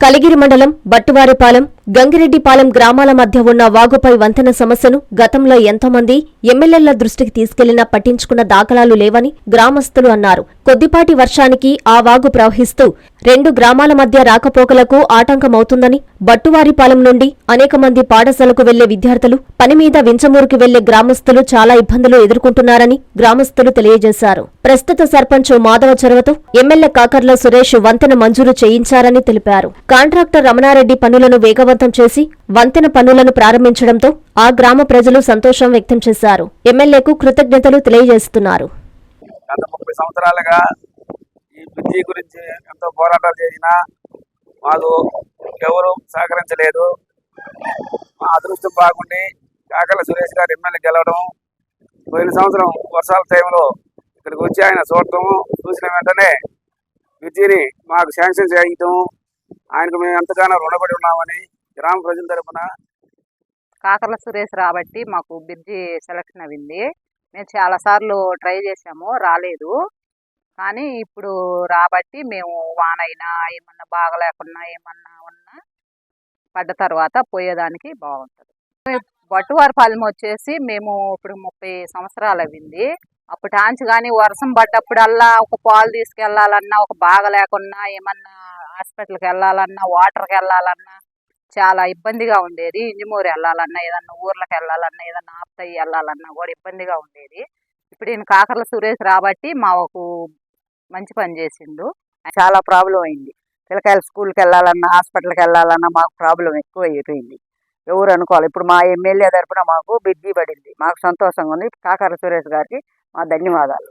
కలిగిరి మండలం బట్టువారిపాలెం గంగిరెడ్డిపాలెం గ్రామాల మధ్య ఉన్న వాగుపై వంతెన సమస్యను గతంలో ఎంతోమంది ఎమ్మెల్యేల దృష్టికి తీసుకెళ్ళినా పట్టించుకున్న దాఖలాలు లేవని గ్రామస్తులు అన్నారు. కొద్దిపాటి వర్షానికి ఆ వాగు ప్రవహిస్తూ రెండు గ్రామాల మధ్య రాకపోకలకు ఆటంకమవుతుందని బట్టువారిపాలెం నుండి అనేక మంది పాఠశాలకు వెళ్ళే విద్యార్థులు పని మీద వించమూరుకి వెళ్ళే గ్రామస్తులు చాలా ఇబ్బందులు ఎదుర్కొంటున్నారని గ్రామస్తులు తెలియజేశారు. ప్రస్తుత సర్పంచ్ మాధవ చొరవతో ఎమ్మెల్యే కాకర్ల సురేష్ వంతెన మంజూరు చేయించారని తెలిపారు. కాంట్రాక్టర్ రమణారెడ్డి పనులను వేగవంతం చేసి వంతెన పనులను ప్రారంభించడంతో ఆ గ్రామ ప్రజలు సంతోషం వ్యక్తం చేశారు. ఎమ్మెల్యేకు కృతజ్ఞతలు తెలియజేస్తున్నారు. గత ముప్పై సంవత్సరాలుగా ఈ గురించి ఎంతో పోరాటాలు చేసినా మాకు ఎవరు సహకరించలేదు. మా అదృష్టం బాగుండి కాకల సురేష్ గారు ఎమ్మెల్యే గెలవడం పోయిన సంవత్సరం వర్షాల టైంలో ఇక్కడికి వచ్చి ఆయన చూడటం చూసిన వెంటనే బ్రిడ్జిని మాకు శాంక్షన్ చేయటం ఆయనకు మేము ఎంతగానో రుణపడి ఉన్నామని గ్రామ ప్రజల తరపున కాకర్ల సురేష్ రాబట్టి మాకు బిర్జీ సెలక్షన్ అయింది. మేము చాలాసార్లు ట్రై చేసాము రాలేదు. కానీ ఇప్పుడు రాబట్టి మేము వానైనా ఏమన్నా బాగలేకున్నా ఏమన్నా ఉన్నా పడ్డ తర్వాత పోయేదానికి బాగుంటుంది. బట్టువారిపాలెం వచ్చేసి మేము ఇప్పుడు ముప్పై సంవత్సరాలు అయింది. అప్పుడు టాంచి కానీ వర్షం పడ్డప్పుడల్లా ఒక పాలు తీసుకెళ్ళాలన్నా ఒక బాగా లేకున్నా ఏమన్నా హాస్పిటల్కి వెళ్ళాలన్నా వాటర్కి వెళ్ళాలన్నా చాలా ఇబ్బందిగా ఉండేది. ఇంజమూరు వెళ్ళాలన్నా ఏదన్నా ఊర్లకు వెళ్ళాలన్నా ఏదన్నా ఆప్తయ్య వెళ్ళాలన్నా కూడా ఇబ్బందిగా ఉండేది. ఇప్పుడు నేను కాకర్ల సురేష్ రాబట్టి మాకు మంచి పని చేసిండు. చాలా ప్రాబ్లం అయింది. పిల్లకాయలు స్కూల్కి వెళ్ళాలన్నా హాస్పిటల్కి వెళ్ళాలన్నా మాకు ప్రాబ్లం ఎక్కువ అయిపోయింది. ఎవరు అనుకోవాలి. ఇప్పుడు మా ఎమ్మెల్యే తరపున మాకు బిడ్జీ పడింది. మాకు సంతోషంగా ఉంది. కాకర సురేష్ గారికి మా ధన్యవాదాలు.